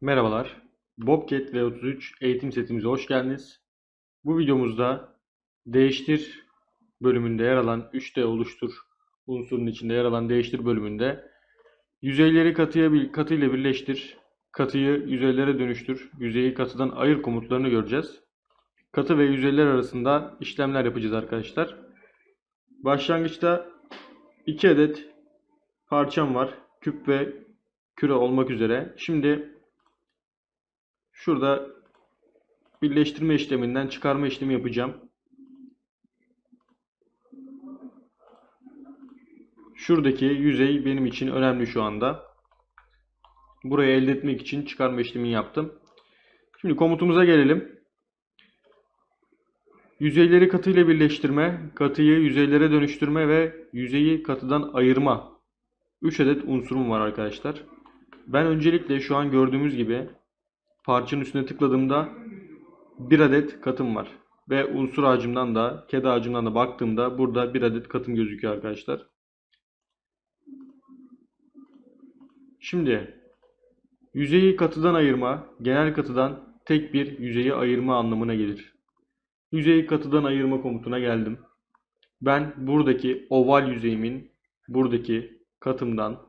Merhabalar. Bobcat V33 eğitim setimize hoş geldiniz. Bu videomuzda değiştir bölümünde yer alan 3D oluştur unsurunun içinde yer alan değiştir bölümünde yüzeyleri katıya bil- katı ile birleştir, katıyı yüzeylere dönüştür, yüzeyi katıdan ayır komutlarını göreceğiz. Katı ve yüzeyler arasında işlemler yapacağız arkadaşlar. Başlangıçta 2 adet parçam var. Küp ve küre olmak üzere. Şimdi Şurada birleştirme işleminden çıkarma işlemi yapacağım. Şuradaki yüzey benim için önemli şu anda. Burayı elde etmek için çıkarma işlemini yaptım. Şimdi komutumuza gelelim. Yüzeyleri katı ile birleştirme, katıyı yüzeylere dönüştürme ve yüzeyi katıdan ayırma. 3 adet unsurum var arkadaşlar. Ben öncelikle şu an gördüğümüz gibi parçanın üstüne tıkladığımda bir adet katım var. Ve unsur ağacımdan da, kedi ağacımdan da baktığımda burada bir adet katım gözüküyor arkadaşlar. Şimdi yüzeyi katıdan ayırma, genel katıdan tek bir yüzeyi ayırma anlamına gelir. Yüzeyi katıdan ayırma komutuna geldim. Ben buradaki oval yüzeyimin buradaki katımdan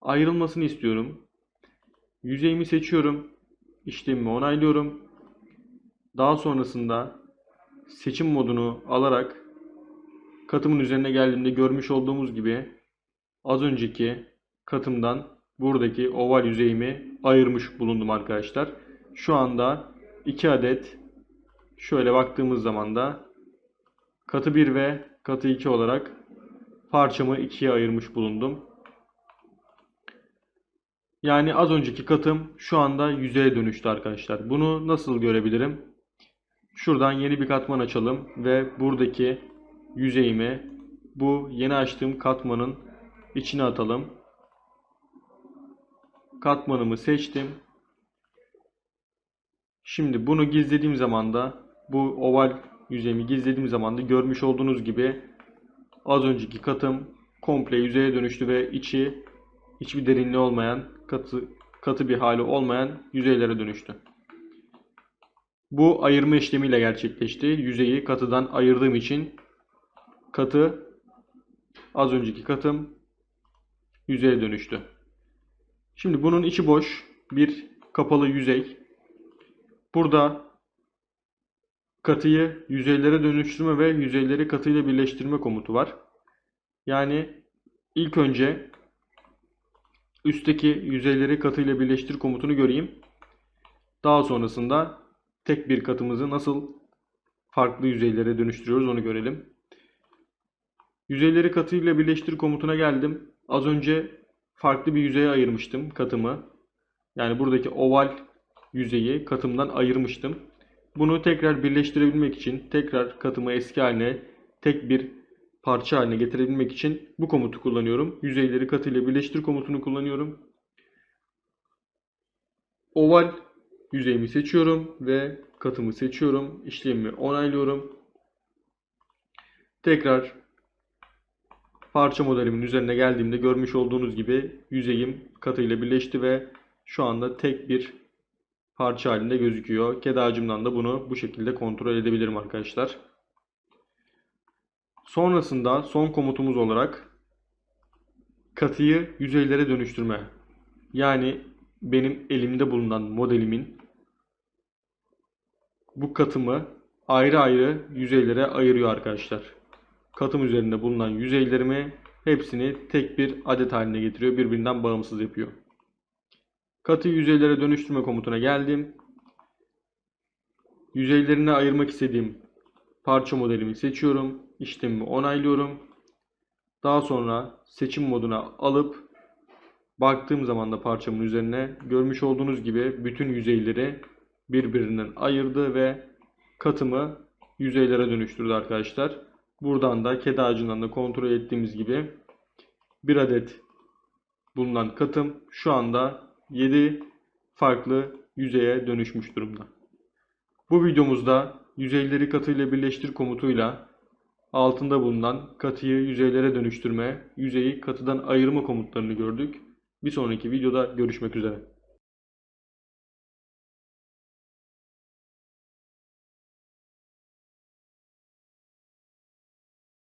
ayrılmasını istiyorum. Yüzeyimi seçiyorum. İşlemimi onaylıyorum. Daha sonrasında seçim modunu alarak katımın üzerine geldiğimde görmüş olduğumuz gibi az önceki katımdan buradaki oval yüzeyimi ayırmış bulundum arkadaşlar. Şu anda 2 adet şöyle baktığımız zaman da katı 1 ve katı 2 olarak parçamı ikiye ayırmış bulundum. Yani az önceki katım şu anda yüzeye dönüştü arkadaşlar. Bunu nasıl görebilirim? Şuradan yeni bir katman açalım ve buradaki yüzeyimi bu yeni açtığım katmanın içine atalım. Katmanımı seçtim. Şimdi bunu gizlediğim zaman da bu oval yüzeyimi gizlediğim zaman da görmüş olduğunuz gibi az önceki katım komple yüzeye dönüştü ve içi hiçbir derinliği olmayan, katı katı bir hali olmayan yüzeylere dönüştü. Bu ayırma işlemiyle gerçekleşti. Yüzeyi katıdan ayırdığım için katı az önceki katım yüzeye dönüştü. Şimdi bunun içi boş bir kapalı yüzey. Burada katıyı yüzeylere dönüştürme ve yüzeyleri katıyla birleştirme komutu var. Yani ilk önce üstteki yüzeyleri katıyla birleştir komutunu göreyim. Daha sonrasında tek bir katımızı nasıl farklı yüzeylere dönüştürüyoruz onu görelim. Yüzeyleri katıyla birleştir komutuna geldim. Az önce farklı bir yüzeye ayırmıştım katımı. Yani buradaki oval yüzeyi katımdan ayırmıştım. Bunu tekrar birleştirebilmek için tekrar katımı eski haline tek bir parça haline getirebilmek için bu komutu kullanıyorum. Yüzeyleri katı ile birleştir komutunu kullanıyorum. Oval yüzeyimi seçiyorum ve katımı seçiyorum. İşlemimi onaylıyorum. Tekrar parça modelimin üzerine geldiğimde görmüş olduğunuz gibi yüzeyim katı ile birleşti ve şu anda tek bir parça halinde gözüküyor. Kedi ağacımdan da bunu bu şekilde kontrol edebilirim arkadaşlar. Sonrasında son komutumuz olarak katıyı yüzeylere dönüştürme. Yani benim elimde bulunan modelimin bu katımı ayrı ayrı yüzeylere ayırıyor arkadaşlar. Katım üzerinde bulunan yüzeylerimi hepsini tek bir adet haline getiriyor. Birbirinden bağımsız yapıyor. Katı yüzeylere dönüştürme komutuna geldim. Yüzeylerine ayırmak istediğim parça modelimi seçiyorum. İşlemimi onaylıyorum. Daha sonra seçim moduna alıp baktığım zaman da parçamın üzerine görmüş olduğunuz gibi bütün yüzeyleri birbirinden ayırdı ve katımı yüzeylere dönüştürdü arkadaşlar. Buradan da kedi ağacından da kontrol ettiğimiz gibi bir adet bulunan katım şu anda 7 farklı yüzeye dönüşmüş durumda. Bu videomuzda yüzeyleri katıyla birleştir komutuyla altında bulunan katıyı yüzeylere dönüştürme, yüzeyi katıdan ayırma komutlarını gördük. Bir sonraki videoda görüşmek üzere.